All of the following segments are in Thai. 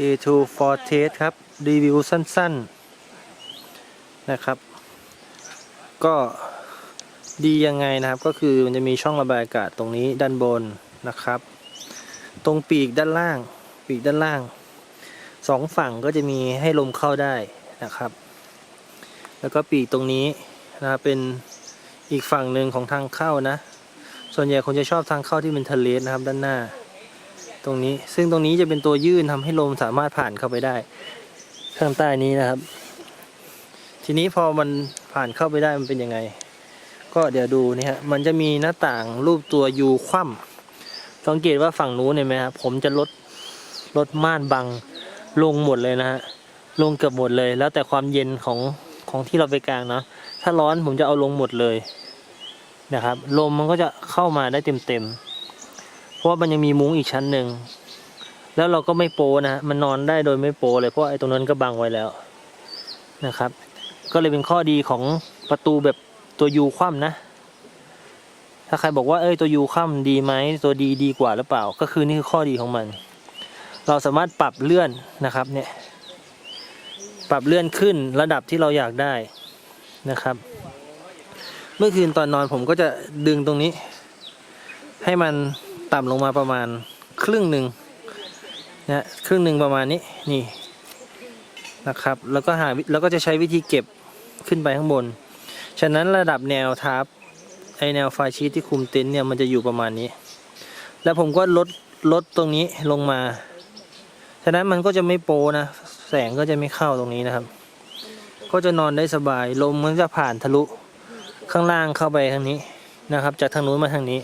K2 Forte ครับ รีวิวสั้นๆ นะครับ ก็ดียังไงนะครับ ก็คือมันจะมีช่องระบายอากาศตรงนี้ด้านบนนะครับ ตรงปีกด้านล่าง ปีกด้านล่างสองฝั่งก็จะมีให้ลมเข้าได้นะครับ แล้วก็ปีกตรงนี้นะครับเป็นอีกฝั่งหนึ่งของทางเข้านะ ส่วนใหญ่คนจะชอบทางเข้าที่เป็นทะเลนะครับด้านหน้า ตรงนี้ ซึ่งตรงนี้จะเป็นตัวยื่นทำให้ลมสามารถผ่านเข้าไปได้ ข้างใต้นี้นะครับ ทีนี้พอมันผ่านเข้าไปได้มันเป็นยังไง ก็เดี๋ยวดูนี่ฮะมันจะมีหน้าต่างรูปตัวยูคว่ำสังเกตว่าฝั่งนู้นเห็นไหมครับผมจะลดลดม่านบังลงหมดเลยนะฮะลงเกือบหมดเลย แล้วแต่ความเย็นของของที่เราไปกลางเนาะถ้าร้อนผมจะเอาลงหมดเลยนะครับ ลมมันก็จะเข้ามาได้เต็มๆเพ ราะมันยังมีมุ้งอีกชั้นหนึ่ง แล้วเราก็ไม่โปนะฮะมันนอนได้โดยไม่โปเลยเพราะไอ้ตรงนั้นก็บังไว้แล้วนะครับ ก็เลยเป็นข้อดีของประตูแบบตัวยูคว่ำนะ ถ้าใครบอกว่าเอ้ยตัวยูคว่ำดีไหมตัวดีดีกว่าหรือเปล่า ก็คือนี่คือข้อดีของมัน เราสามารถปรับเลื่อนนะครับเนี่ย ปรับเลื่อนขึ้นระดับที่เราอยากได้นะครับ เมื่อคืนตอนนอนผมก็จะดึงตรงนี้ ให้มัน ต่ำลงมาประมาณครึ่งหนึ่งนะครึ่งหนึ่งประมาณนี้นี่นะครับ แล้วก็หาวิแล้วก็จะใช้วิธีเก็บขึ้นไปข้างบน ฉะนั้นระดับแนวทับไอแนวไฟชีตที่คุมเต็นท์เนี่ยมันจะอยู่ประมาณนี้ แล้วผมก็ลดลดตรงนี้ลงมา ฉะนั้นมันก็จะไม่โปนะ แสงก็จะไม่เข้าตรงนี้นะครับ ก็จะนอนได้สบาย ลมมันจะผ่านทะลุข้างล่างเข้าไปทางนี้นะครับ จากทางนู้นมาทางนี้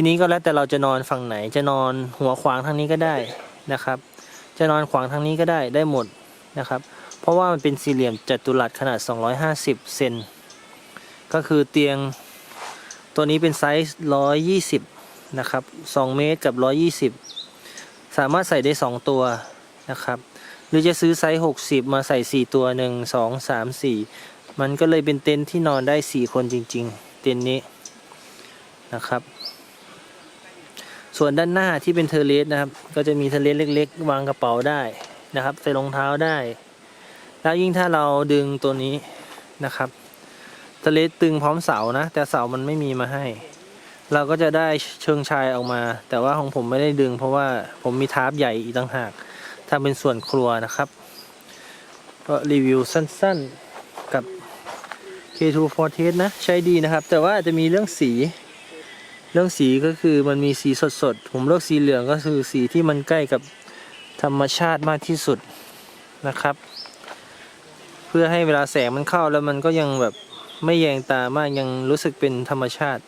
ทีนี้ก็แล้วแต่เราจะนอนฝั่งไหน จะนอนหัวขวางทางนี้ก็ได้นะครับ จะนอนขวางทางนี้ก็ได้ได้หมดนะครับ เพราะว่ามันเป็นสี่เหลี่ยมจัตุรัสขนาด 250 เซนก็คือเตียงตัวนี้เป็นไซส์ 120 นะครับ 2 เมตรกับ 120 สามารถใส่ได้ 2 ตัวนะครับ หรือจะซื้อไซส์ 60 มาใส่ 4 ตัว 1 2 3 4 มันก็เลยเป็นเต็นท์ที่นอนได้ 4 คนจริง ๆ เต็นท์นี้นะครับ ส่วนด้านหน้าที่เป็นเทเลสนะครับ ก็จะมีเทเลสเล็ก ๆ วางกระเป๋าได้นะครับ ใส่รองเท้าได้ แล้วยิ่งถ้าเราดึงตัวนี้นะครับเทเลสตึงพร้อมเสานะ แต่เสามันไม่มีมาให้ เราก็จะได้เชิงชายออกมา แต่ว่าของผมไม่ได้ดึง เพราะว่าผมมีทาร์ปใหญ่อีกต่างหากถ้าเป็นส่วนครัวนะครับก็รีวิวสั้นๆกับ K2 Forte นะ ใช้ดีนะครับ แต่ว่าจะมีเรื่องสี เรื่องสีก็คือมันมีสีสดๆ ผมเลือกสีเหลืองก็คือสีที่มันใกล้กับธรรมชาติมากที่สุดนะครับ เพื่อให้เวลาแสงมันเข้าแล้วมันก็ยังแบบไม่แยงตามากยังรู้สึกเป็นธรรมชาติ